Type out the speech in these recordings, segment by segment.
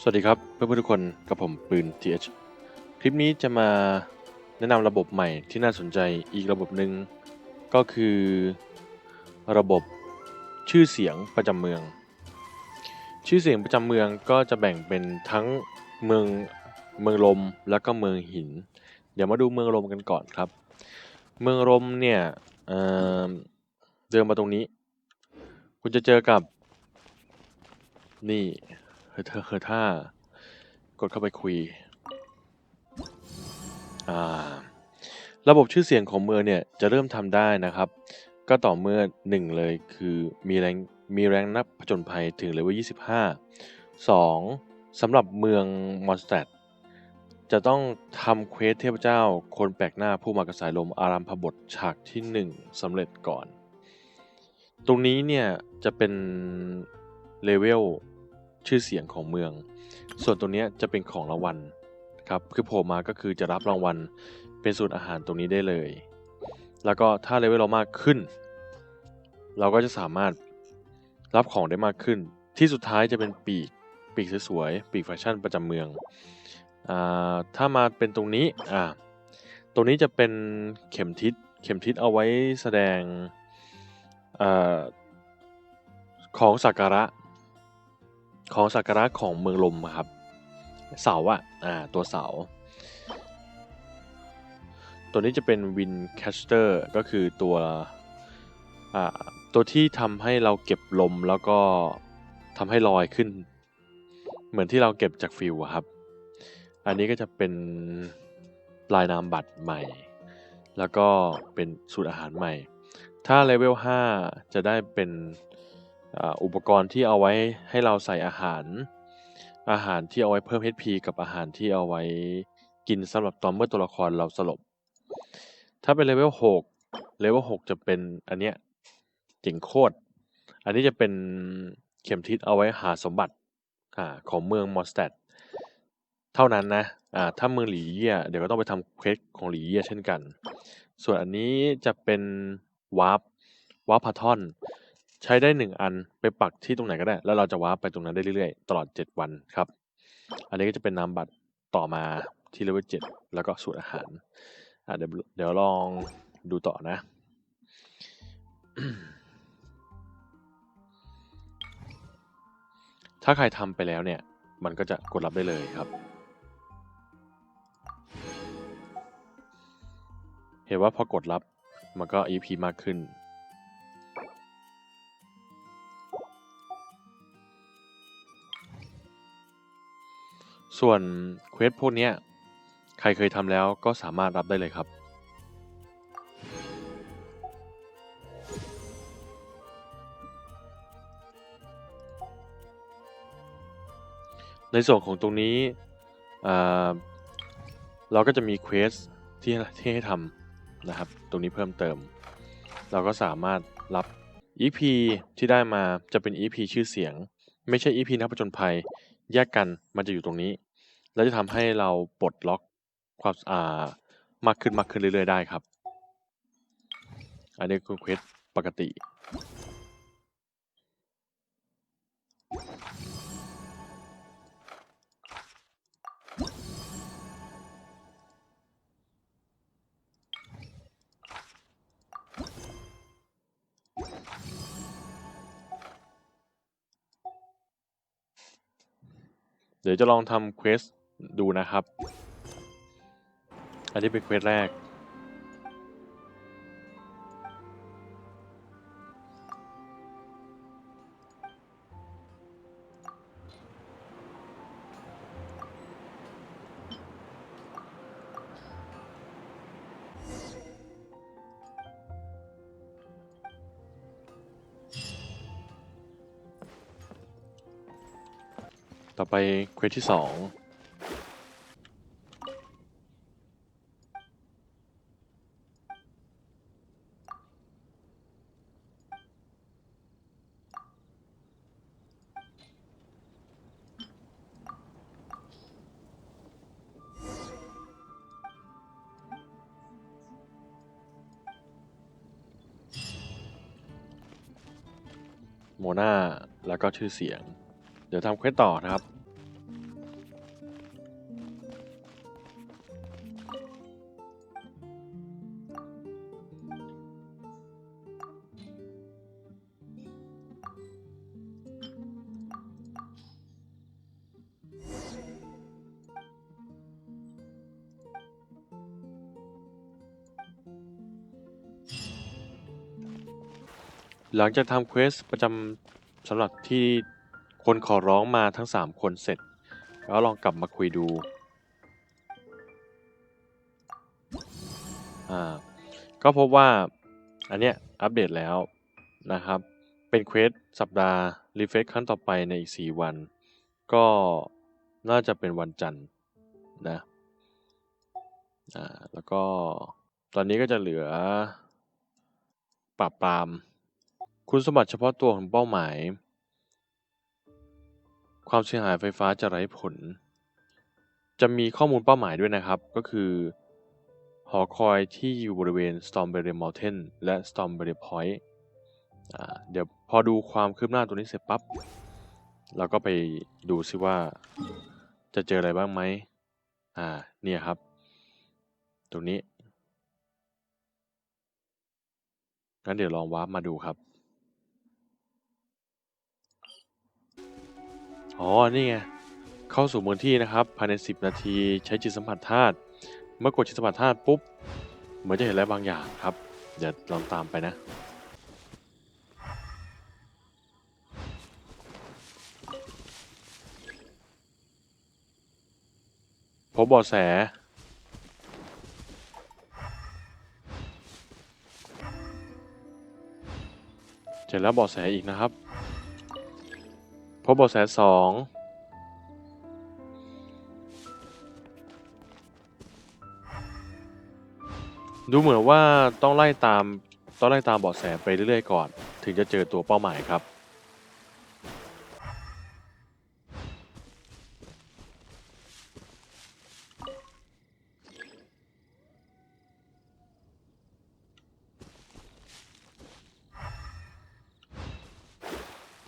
สวัสดีครับเพื่อนๆทุกคนกับผมปืน TH คลิปนี้จะมาแนะนำระบบใหม่ที่น่าสนใจอีกระบบหนึ่งก็คือ ระบบชื่อเสียงประจำเมือง ชื่อเสียงประจำเมืองก็จะแบ่งเป็นทั้งเมืองเมืองลมแล้วก็เมืองหิน เดี๋ยวมาดูเมืองลมกันก่อนครับ เมืองลมเนี่ยเเดินมาตรงนี้ คุณจะเจอกับนี่ เฮอเธอเฮอท่ากดเข้าไปคุย อ่า ระบบชื่อเสียงของเมืองเนี่ยจะเริ่มทำได้นะครับ ก็ต่อเมื่อหนึ่งเลยคือมีแรงมีแรงนักผจญภัยถึงเลเวล25 2. สำหรับเมืองมอนสเตดจะต้องทำเควสเทพเจ้า คนแปลกหน้าผู้มากระสายลมอารัมพบทฉากที่ 1สำเร็จก่อน ตรงนี้เนี่ยจะเป็นเลเวล ชื่อเสียงของเมือง ส่วนตรงเนี้ยจะเป็นของรางวัลครับคือโผล่มาก็คือจะรับรางวัลเป็นสูตรอาหารตรงนี้ได้เลย แล้วก็ถ้าเลเวลเรามากขึ้น เราก็จะสามารถรับของได้มากขึ้น ที่สุดท้ายจะเป็นปีกปีกสวยๆปีกแฟชั่นประจำเมืองอ่าถ้ามาเป็นตรงนี้อ่าตรงนี้จะเป็นเข็มทิศเข็มทิศเอาไว้แสดงอ่าของสักการะ ของสักการะของเมืองลมครับ เสาอะอ่าตัวเสา ตัวนี้จะเป็นวินแคสเตอร์ก็คือตัวอ่าตัวที่ทำให้เราเก็บลมแล้วก็ทำให้ลอยขึ้น เหมือนที่เราเก็บจากฟิวครับ อันนี้ก็จะเป็นลายนามบัตรใหม่ แล้วก็เป็นสูตรอาหารใหม่ ถ้าเลเวล5จะได้เป็น อุปกรณ์ที่เอาไว้ให้เราใส่อาหาร อาหารที่เอาไว้เพิ่ม HP กับอาหารที่เอาไว้กินสำหรับตอนเมื่อตัวละครเราสลบ ถ้าเป็นเลเวล6เลเวล6จะเป็นอันเนี้ยเจ๋งโคตร อันนี้จะเป็นเข็มทิศเอาไว้หาสมบัติอ่าของเมืองมอสแตดเท่านั้นนะอ่าถ้าเมืองหลีเย่เดี๋ยวก็ต้องไปทำเควสของหลีเย่เช่นกัน ส่วนอันนี้จะเป็นวาร์ปวาร์ปพาทอน ใช้ได้หนึ่งอันไปปักที่ตรงไหนก็ได้ แล้วเราจะวาร์ปไปตรงนั้นได้เรื่อยๆ ตลอด7วันครับ อันนี้ก็จะเป็นนามบัตรต่อมาที่เลเวล7แล้วก็สูตรอาหารอะเดี๋ยวเดี๋ยวลองดูต่อนะ ถ้าใครทำไปแล้วเนี่ย มันก็จะกดรับได้เลยครับ เห็นว่าพอกดรับมันก็ EP มากขึ้น ส่วนเควสพวกนี้ใครเคยทำแล้วก็สามารถรับได้เลยครับ ในส่วนของตรงนี้เราก็จะมีเควสที่ที่ให้ทำนะครับ ตรงนี้เพิ่มเติม เราก็สามารถรับ EP ที่ได้มาจะเป็น EP ชื่อเสียง ไม่ใช่ EP นักผจญภัย แยกกันมันจะอยู่ตรงนี้ แล้วจะทำให้เราปลดล็อกความอ่ามากขึ้นมากขึ้นเรื่อยๆได้ครับ อันนี้คือเควสปกติเดี๋ยวจะลองทำเควส ดูนะครับ อันนี้เป็นเควสแรก ต่อไปเควสที่สอง ก็ชื่อเสียง เดี๋ยวทำเควสต่อนะครับ หลังจากทำเควสประจำ สำหรับที่คนขอร้องมาทั้ง 3 คนเสร็จแล้วลองกลับมาคุยดูอ่าก็พบว่าอันเนี้ยอัปเดตแล้วนะครับ เป็นเควสสัปดาห์ รีเฟซครั้งต่อไปในอีก 4 วัน ก็น่าจะเป็นวันจันทร์นะอ่าแล้วก็ตอนนี้ก็จะเหลือปราบปราม คุณสมบัติเฉพาะตัวของเป้าหมาย ความเสียหายไฟฟ้าจะไร้ผล จะมีข้อมูลเป้าหมายด้วยนะครับ ก็คือ หอคอยที่อยู่บริเวณ Stormberry Mountain และ Stormberry Point เดี๋ยวพอดูความคืบหน้าตัวนี้เสร็จปั๊บเราก็ไปดูซิว่าจะเจออะไรบ้างไหม อ่า เนี่ยครับ ตรงนี้ งั้นเดี๋ยวลองวาร์ปมาดูครับ อ๋อ นี่ไง เข้าสู่เมืองที่นะครับ ภายใน 10 นาทีใช้จิตสัมผัสธาตุ เมื่อกดจิตสัมผัสธาตุปุ๊บ เหมือนจะเห็นอะไรบางอย่างครับ เดี๋ยวลองตามไปนะ พบเบาแสเสร็จแล้วเบาแสอีกนะครับ พบเบาแสสองดูเหมือนว่าต้องไล่ตามต้องไล่ตามเบาแสไปเรื่อยๆก่อน ถึงจะเจอตัวเป้าหมายครับ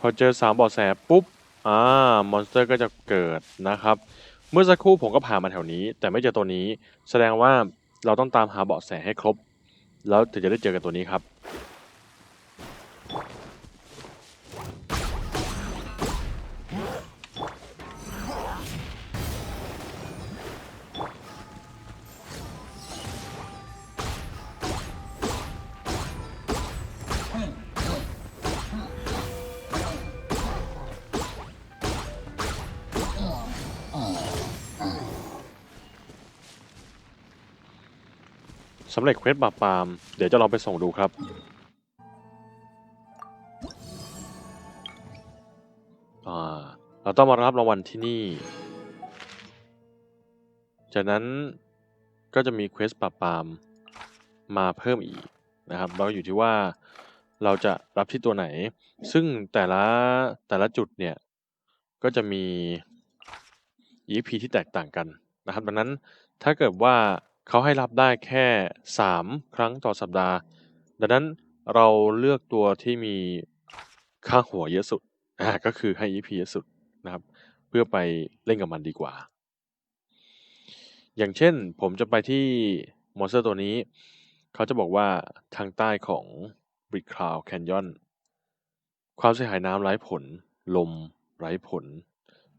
อเจอสามเบาะแสปุ๊บ อ่า มอนสเตอร์ก็จะเกิดนะครับ เมื่อสักครู่ผมก็ผ่านมาแถวนี้ แต่ไม่เจอตัวนี้ แสดงว่าเราต้องตามหาเบาะแสให้ครบ แล้วถึงจะได้เจอกับตัวนี้ครับ สำเร็จเควสปราบปราม เดี๋ยวจะลองไปส่งดูครับ อ่า เราต้องมารับรางวัลที่นี่ จากนั้นก็จะมีเควสปราบปรามมาเพิ่มอีกนะครับ เราอยู่ที่ว่าเราจะรับที่ตัวไหน ซึ่งแต่ละแต่ละจุดเนี่ย ก็จะมี EP ที่แตกต่างกันนะครับ ดังนั้นถ้าเกิดว่า เขาให้รับได้แค่ 3 ครั้งต่อสัปดาห์ ดังนั้นเราเลือกตัวที่มีค่าหัวเยอะสุดอ่าก็คือให้ EP เยอะสุดนะครับ เพื่อไปเล่นกับมันดีกว่า อย่างเช่นผมจะไปที่มอนสเตอร์ตัวนี้ เขาจะบอกว่าทางใต้ของ b r i c k Cloud Canyon ความเสียหายน้ำไร้ผล ลมไร้ผล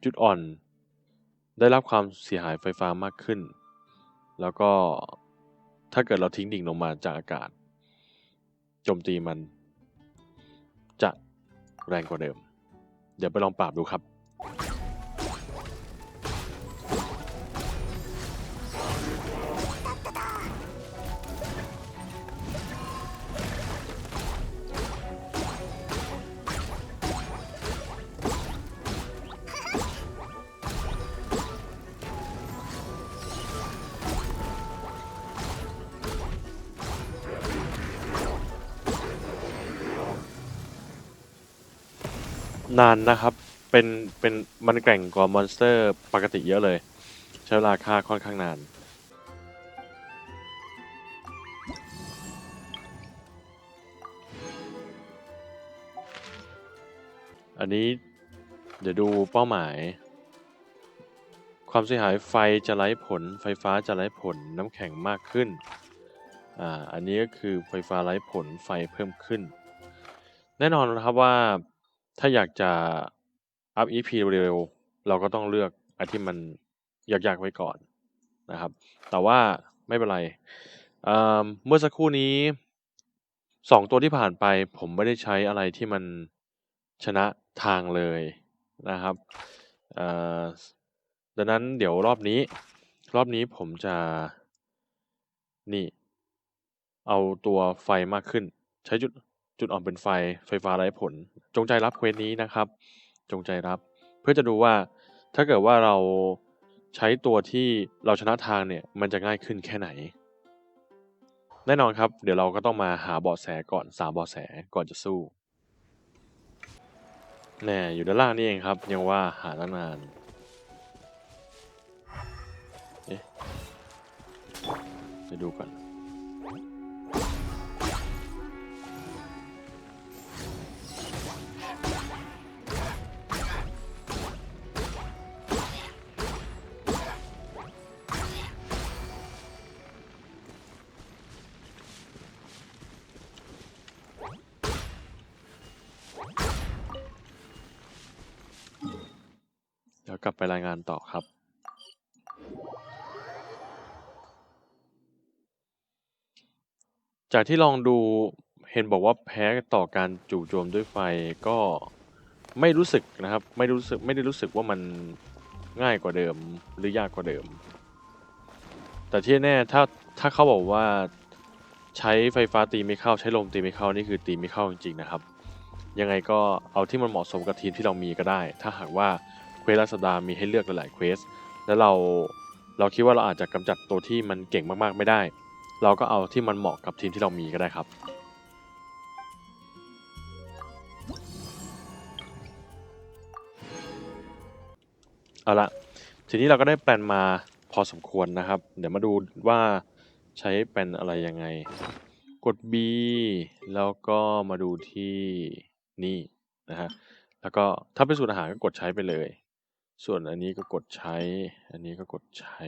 จุดอ่อน ได้รับความเสียหายไฟฟ้ามากขึ้น แล้วก็ถ้าเกิดเราทิ้งดิ่งลงมาจากอากาศ โจมตีมัน จะแรงกว่าเดิม เดี๋ยวไปลองปราบดูครับ นานนะครับ เป็นเป็นมันแกร่งกว่ามอนสเตอร์ปกติเยอะเลย ใช้เวลาฆ่าค่อนข้างนานอันนี้เดี๋ยวดูเป้าหมาย ความเสียหายไฟจะไร้ผล ไฟฟ้าจะไร้ผลน้ำแข็งมากขึ้นอ่าอันนี้ก็คือไฟฟ้าไร้ผลไฟเพิ่มขึ้น แน่นอนนะครับว่า ถ้าอยากจะอัพ EP เร็วๆเราก็ต้องเลือกอันที่มันยากๆไว้ก่อนนะครับ แต่ว่าไม่เป็นไรเเมื่อสักครู่นี้สองตัวที่ผ่านไปผมไม่ได้ใช้อะไรที่มันชนะทางเลยนะครับดังนั้นเดี๋ยวรอบนี้ รอบนี้ผมจะนี่ เอาตัวไฟมากขึ้น ใช้จุด จุดอ่อนเป็นไฟ ไฟฟ้าไร้ผล จงใจรับเควสนี้นะครับ จงใจรับ เพื่อจะดูว่าถ้าเกิดว่าเราใช้ตัวที่เราชนะทางเนี่ย มันจะง่ายขึ้นแค่ไหน แน่นอนครับ เดี๋ยวเราก็ต้องมาหาเบาะแสก่อนสามเบาะแสก่อนจะสู้แน่อยู่ด้านล่างนี่เองครับ ยังว่าหาตั้งนานเอ๊ะไปดูก่อน กลับไปรายงานต่อครับจากที่ลองดูเห็นบอกว่าแพ้ต่อการจู่โจมด้วยไฟก็ไม่รู้สึกนะครับ ไม่รู้สึกไม่ได้รู้สึกว่ามันง่ายกว่าเดิมหรือยากกว่าเดิม แต่ที่แน่ถ้าถ้าเขาบอกว่าใช้ไฟฟ้าตีไม่เข้าใช้ลมตีไม่เข้านี่คือตีไม่เข้าจริงๆนะครับ ยังไงก็เอาที่มันเหมาะสมกับทีมที่เรามีก็ได้ ถ้าหากว่า เควสรัสดามีให้เลือกหลายๆเควสแล้วเราเราคิดว่าเราอาจจะกำจัดตัวที่มันเก่งมากๆไม่ได้ เราก็เอาที่มันเหมาะกับทีมที่เรามีก็ได้ครับ เอาละทีนี้เราก็ได้แปลนมาพอสมควรนะครับ เดี๋ยวมาดูว่าใช้แปลนอะไรยังไง กด B แล้วก็มาดูที่นี่นะฮะแล้วก็ถ้าเป็นสูตรอาหารก็กดใช้ไปเลย ส่วนอันนี้ก็กดใช้ อันนี้ก็กดใช้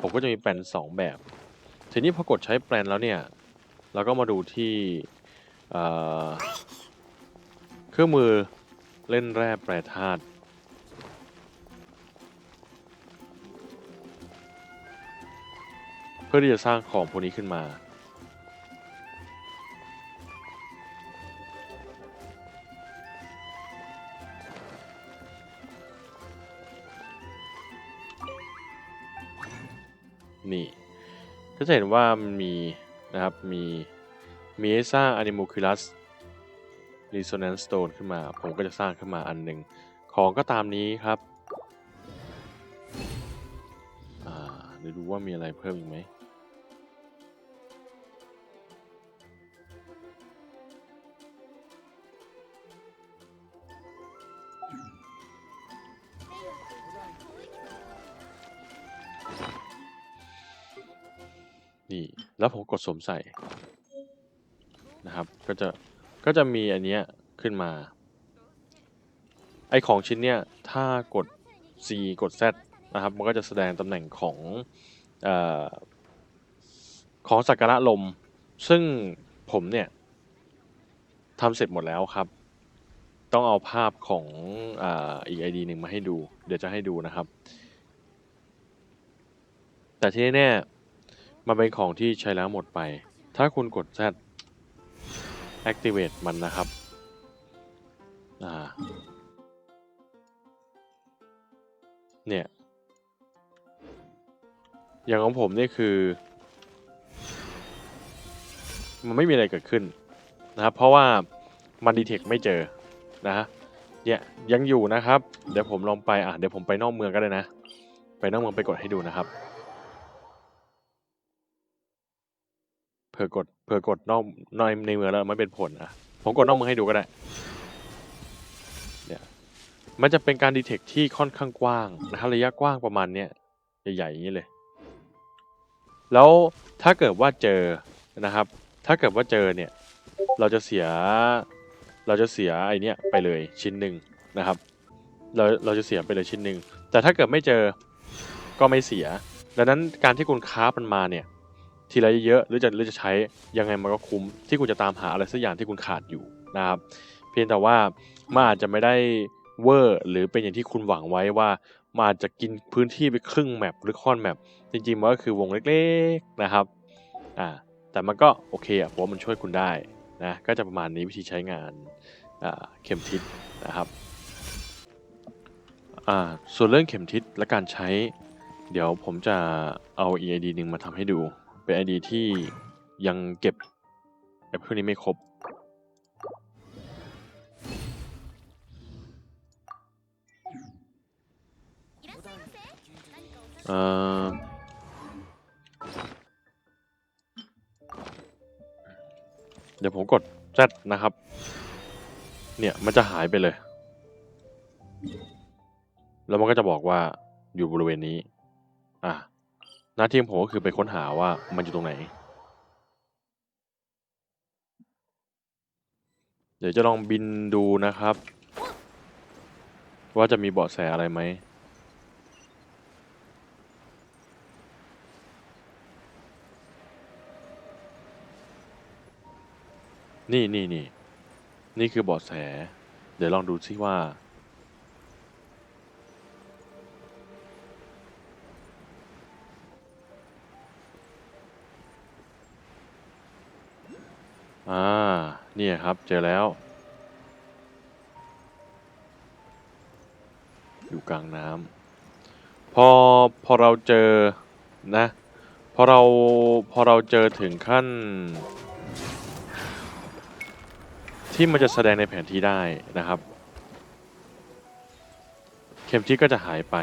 ผมก็จะมีแปลนสองแบบ ทีนี้พอกดใช้แปลนแล้วเนี่ย เราก็มาดูที่เอ่อเครื่องมือเล่นแร่แปรธาตุ เพื่อที่จะสร้างของพวกนี้ขึ้นมา นี่ก็จะเห็นว่ามันมีนะครับมีมีให้สร้าง Animalculus Resonance Stone ขึ้นมา ผมก็จะสร้างขึ้นมาอันหนึ่งของก็ตามนี้ครับอ่าเดี๋ยวดูว่ามีอะไรเพิ่มอีกไหม แล้วผมกดสวมใส่นะครับ ก็จะก็จะมีอันเนี้ยขึ้นมา ไอของชิ้นเนี้ยถ้ากด C กด Z นะครับ มันก็จะแสดงตำแหน่งของออของสักการะลม ซึ่งผมเนี่ยทำเสร็จหมดแล้วครับ ต้องเอาภาพของอาอีหนึ่งมาให้ดู เดี๋ยวจะให้ดูนะครับ แต่ที่แน่ๆ มันเป็นของที่ใช้แล้วหมดไป ถ้าคุณกด Z activate มันนะครับ อ่า เนี่ย อย่างของผมนี่คือ มันไม่มีอะไรเกิดขึ้นนะครับ เพราะว่ามันดีเทคไม่เจอนะฮะเนี่ยยังอยู่นะครับ เดี๋ยวผมลองไป อะ เดี๋ยวผมไปนอกเมืองก็ได้นะ ไปนอกเมืองไปกดให้ดูนะครับ เผื่อกดเผื่อกดนอกในในเมืองแล้วไม่เป็นผลอะผมกดนอกเมืองให้ดูก็ได้เนี่ยมันจะเป็นการดีเทคที่ค่อนข้างกว้างนะครับระยะกว้างประมาณเนี้ยใหญ่ๆอย่างนี้เลย แล้วถ้าเกิดว่าเจอนะครับ ถ้าเกิดว่าเจอเนี่ยเราจะเสียเราจะเสียไอเนี้ยไปเลยชิ้นหนึ่งนะครับเราเราจะเสียไปเลยชิ้นหนึ่งแต่ถ้าเกิดไม่เจอก็ไม่เสีย ดังนั้นการที่คุณค้ามันมาเนี่ย ทีละเยอะๆหรือจะหรือจะใช้ยังไงมันก็คุ้มที่คุณจะตามหาอะไรสักอย่างที่คุณขาดอยู่นะครับ เพียงแต่ว่ามันอาจจะไม่ได้เวอร์หรือเป็นอย่างที่คุณหวังไว้ว่ามันอาจจะกินพื้นที่ไปครึ่งแมปหรือค่อนแมปจริงๆมันก็คือวงเล็กๆนะครับอ่าแต่มันก็โอเคอะผมว่ามันช่วยคุณได้นะก็จะประมาณนี้วิธีใช้งานอ่าเข็มทิศนะครับอ่าส่วนเรื่องเข็มทิศและการใช้ เดี๋ยวผมจะเอา EID หนึ่งมาทำให้ดู เป็น ID ที่ยังเก็บไอ้พวกนี้ไม่ครบ เอ่อเดี๋ยวผมกด Z นะครับ เนี่ย มันจะหายไปเลย แล้วมันก็จะบอกว่าอยู่บริเวณนี้ อะ หน้าที่ของผมก็คือไปค้นหาว่ามันอยู่ตรงไหน เดี๋ยวจะลองบินดูนะครับ ว่าจะมีเบาะแสอะไรไหมนี่นี่นี่นี่คือเบาะแส เดี๋ยวลองดูซิว่า อ่านี่ครับ เจอแล้ว อยู่กลางน้ำพอพอเราเจอนะ พอเราพอเราเจอถึงขั้น ที่มันจะแสดงในแผนที่ได้นะครับ เข็มทิศก็จะหายไป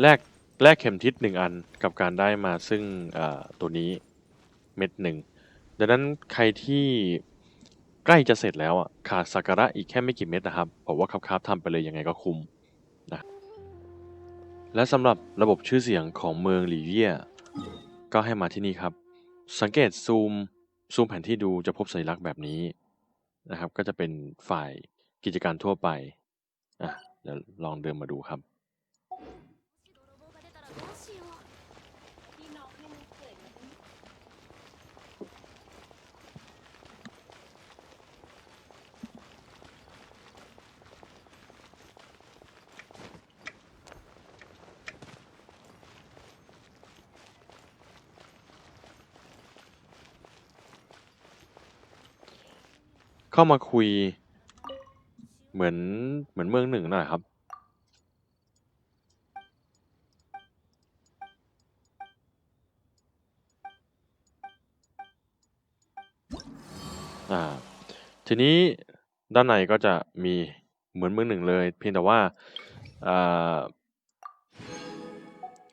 แลกแลกเข็มทิศหนึ่งอันกับการได้มาซึ่งตัวนี้เม็ดหนึ่งดังนั้นใครที่ใกล้จะเสร็จแล้วอะขาดสักการะอีกแค่ไม่กี่เม็ดนะครับผมว่าครับๆทำไปเลยยังไงก็คุ้มนะและสำหรับระบบชื่อเสียงของเมืองหลีเวียก็ให้มาที่นี่ครับ สังเกตซูมซูมแผนที่ดูจะพบสัญลักษณ์แบบนี้นะครับ ก็จะเป็นฝ่ายกิจการทั่วไปอะเดี๋ยวลองเดินมาดูครับ พี่น้องให้มันเกิดมัน เข้ามาคุย เหมือนเหมือนเมืองหนึ่งหน่อยครับ อ่า ทีนี้ด้านในก็จะมีเหมือนเมืองหนึ่งเลย เพียงแต่ว่าอ่า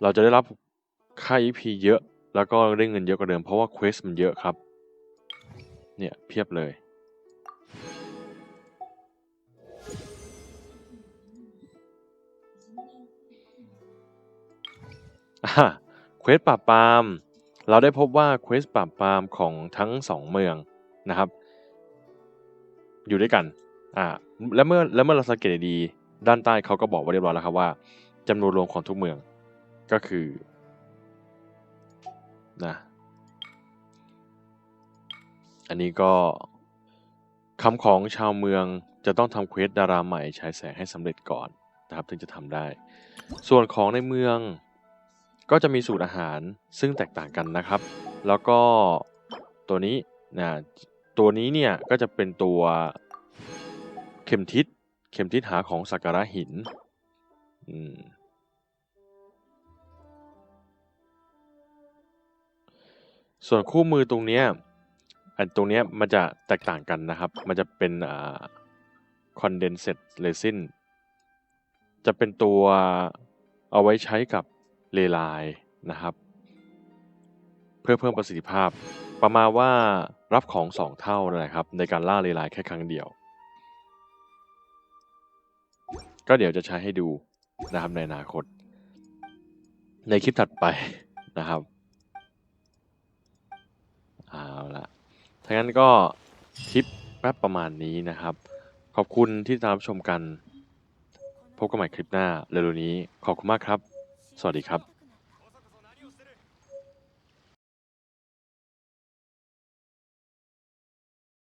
เราจะได้รับค่า EP เยอะ แล้วก็ได้เงินเยอะกว่าเดิม เพราะว่าเควสมันเยอะครับ เนี่ย เพียบเลย เควสปราบปราม เราได้พบว่าเควสปราบปรามของทั้งสองเมืองนะครับ อยู่ด้วยกันอ่าและเมื่อและเมื่อเราสังเกตดีด้านใต้เขาก็บอกไว้เรียบร้อยแล้วครับว่าจำนวนรวมของทุกเมืองก็คือนะอันนี้ก็คำของชาวเมืองจะต้องทำเควสดาราใหม่ฉายแสงให้สำเร็จก่อนนะครับ ถึงจะทำได้ ส่วนของในเมือง ก็จะมีสูตรอาหารซึ่งแตกต่างกันนะครับ แล้วก็ตัวนี้นะตัวนี้เนี่ยก็จะเป็นตัวเข็มทิศเข็มทิศหาของสักการะหินส่วนคู่มือตรงเนี้ยอันตรงเนี้ยมันจะแตกต่างกันนะครับ มันจะเป็นอ่า condensed resin จะเป็นตัวเอาไว้ใช้กับ เลไลน์นะครับ เพื่อเพิ่มประสิทธิภาพ ประมาณว่ารับของสองเท่านะครับ ในการล่าเลไลน์แค่ครั้งเดียว ก็เดี๋ยวจะใช้ให้ดูนะครับในอนาคต ในคลิปถัดไปนะครับเอาละถ้างั้นก็คลิปแป๊บประมาณนี้นะครับ ขอบคุณที่ตามรับชมกัน พบกันใหม่คลิปหน้าเร็วๆนี้ ขอบคุณมากครับ สวัสดีครับ